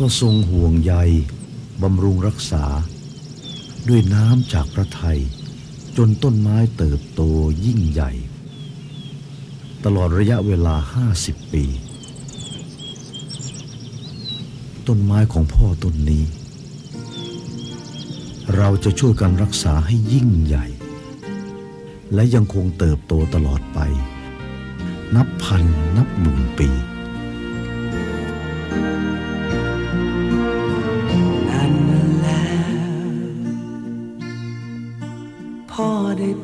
ก็ทรงห่วงใยบำรุงรักษา ด้วยน้ำจากพระทัยจนต้นไม้เติบโตยิ่งใหญ่ ตลอดระยะเวลา50ปี ต้นไม้ของพ่อต้นนี้ เราจะช่วยกันรักษาให้ยิ่งใหญ่ และยังคงเติบโตตลอดไป นับพันนับหมื่นปี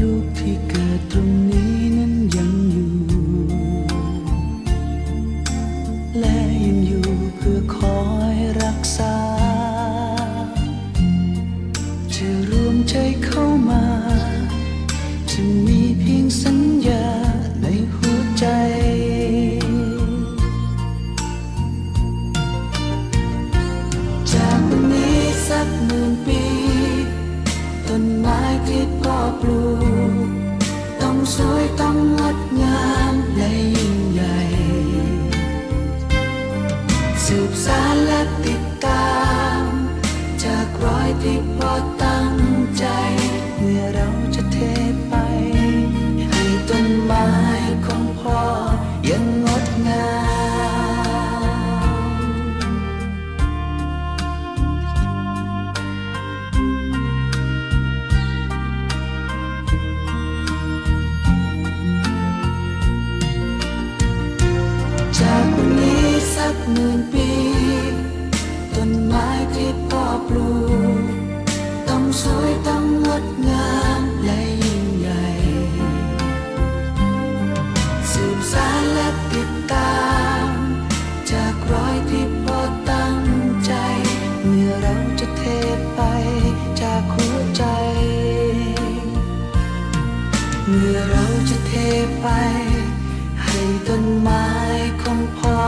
ลูกที่เกิดตรงนี้ สืบสารและติดตาม จากรอยที่พ่อตั้งใจ เมื่อเราจะเทไป ให้ต้นไม้ของพ่อยังงดงามจากวันนี้สักหมื่นปี เราจะเทไป ให้ต้นไม้ของพ่อ